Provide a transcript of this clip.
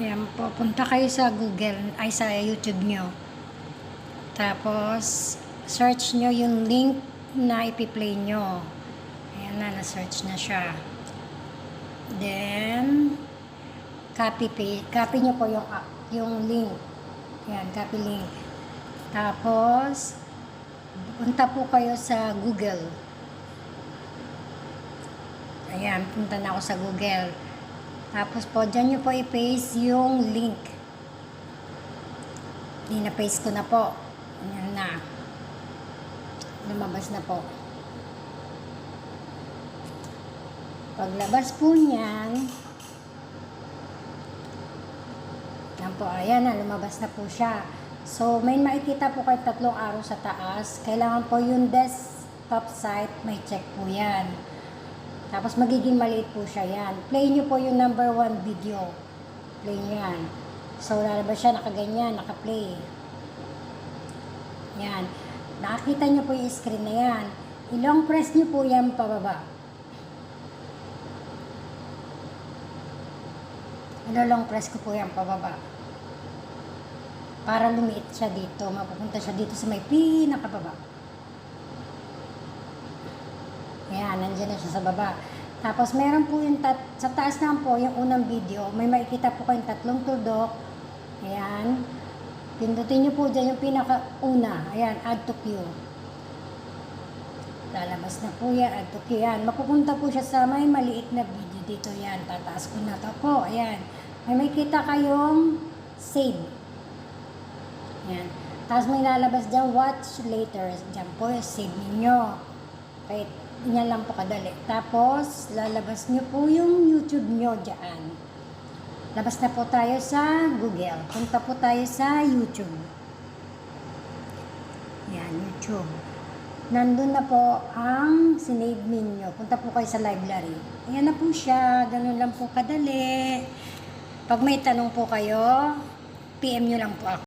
Ayan po, punta kayo sa Google, ay sa YouTube nyo. Tapos, search nyo yung link na ipi-play nyo. Ayan na, na-search na siya. Then, copy paste. Copy nyo po yung, yung link. Ayan, copy link. Tapos, punta po kayo sa Google. Ayan, punta na ako sa Google. Tapos po, dyan nyo po i-paste yung link. Dina-paste ko na po. Ayan na. Lumabas na po. Paglabas po niyan, yan po, ayan na, lumabas na po siya. So, may makikita po kayo tatlong araw sa taas. Kailangan po yung desktop site, may check po yan. Tapos magiging maliit po siya yan. Play nyo po yung number one video. Play nyo yan. So, lalabas siya nakaganyan, nakaplay. Yan. Nakakita nyo po yung screen na yan. Ilong press nyo po yan pababa. Ilolong press ko po yan pababa. Para lumiit siya dito. Mapupunta siya dito sa may pinakababa. Ayan, nandiyan na siya sa baba. Tapos meron po yung tat sa taas naman po yung unang video, may makikita po kayong tatlong tuldok. Ayan. Pindutin niyo po dyan yung pinakauna. Ayan, add to queue. Lalabas na po yan, add to queue yan. Mapupunta po siya sa may maliit na video dito yan. Tataas ko na to po. Ayan. May makikita kayong save. Ayan. Tapos may lalabas dyan, watch later. Dyan po, save ninyo. Okay, yan lang po kadali. Tapos, lalabas nyo po yung YouTube nyo dyan. Labas na po tayo sa Google. Punta po tayo sa YouTube. Yan, YouTube. Nandun na po ang sinave ninyo. Punta po kayo sa library. Ayan na po siya. Ganun lang po kadali. Pag may tanong po kayo, PM nyo lang po ako.